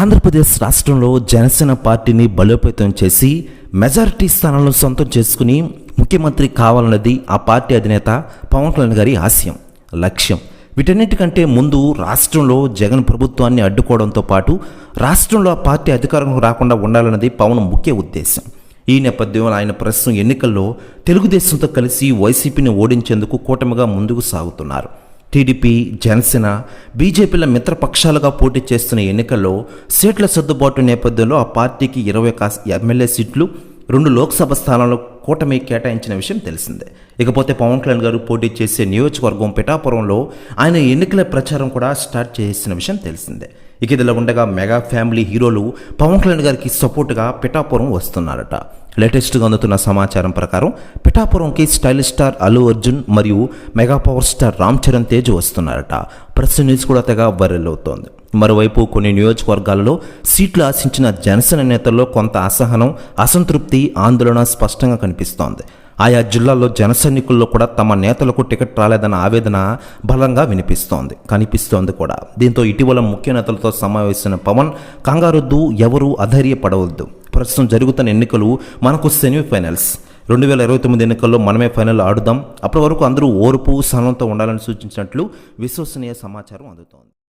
ఆంధ్రప్రదేశ్ రాష్ట్రంలో జనసేన పార్టీని బలోపేతం చేసి మెజారిటీ స్థానాలను సొంతం చేసుకుని ముఖ్యమంత్రి కావాలన్నది ఆ పార్టీ అధినేత పవన్ కళ్యాణ్ గారి ఆశయం లక్ష్యం. వీటన్నిటికంటే ముందు రాష్ట్రంలో జగన్ ప్రభుత్వాన్ని అడ్డుకోవడంతో పాటు రాష్ట్రంలో ఆ పార్టీ అధికారంలో రాకుండా ఉండాలన్నది పవన్ ముఖ్య ఉద్దేశం. ఈ నేపథ్యంలో ఆయన ప్రస్తుతం ఎన్నికల్లో తెలుగుదేశంతో కలిసి వైసీపీని ఓడించేందుకు కూటమిగా ముందుకు సాగుతున్నారు. టీడీపీ జనసేన బీజేపీల మిత్రపక్షాలుగా పోటీ చేస్తున్న ఎన్నికల్లో సీట్ల సర్దుబాటు నేపథ్యంలో ఆ పార్టీకి ఇరవై కాస్ ఎమ్మెల్యే సీట్లు రెండు లోక్సభ స్థానాలు కూటమి కేటాయించిన విషయం తెలిసిందే. ఇకపోతే పవన్ కళ్యాణ్ గారు పోటీ చేసే నియోజకవర్గం పిఠాపురంలో ఆయన ఎన్నికల ప్రచారం కూడా స్టార్ట్ చేసిన విషయం తెలిసిందే. ఇక ఇదిలా ఉండగా మెగా ఫ్యామిలీ హీరోలు పవన్ కళ్యాణ్ గారికి సపోర్ట్గా పిఠాపురం వస్తున్నారట. లేటెస్ట్గా అందుతున్న సమాచారం ప్రకారం పిఠాపురంకి స్టైలిష్ స్టార్ అల్లు అర్జున్ మరియు mega power star Ram Charan Tej వస్తున్నారట. Press news కూడా తెగ వైరల్ అవుతోంది. మరోవైపు కొన్ని నియోజకవర్గాలలో సీట్లు ఆశించిన జనసేన నేతల్లో కొంత అసహనం అసంతృప్తి ఆందోళన స్పష్టంగా కనిపి ఆయా జిల్లాల్లో జనసైనికుల్లో కూడా తమ నేతలకు టికెట్ రాలేదన్న ఆవేదన బలంగా వినిపిస్తోంది. కనిపిస్తోంది కూడా. దీంతో ఇటీవల ముఖ్య నేతలతో సమావేశమైన పవన్ కంగారొద్దు ఎవరూ అధైర్యపడవద్దు. ప్రస్తుతం జరుగుతున్న ఎన్నికలు మనకు సెమీఫైనల్స్. రెండు వేల ఇరవై తొమ్మిది ఎన్నికల్లో మనమే ఫైనల్ ఆడుదాం. అప్పటి వరకు అందరూ ఓర్పు సహనంతో ఉండాలని సూచించినట్లు విశ్వసనీయ సమాచారం అందుతోంది.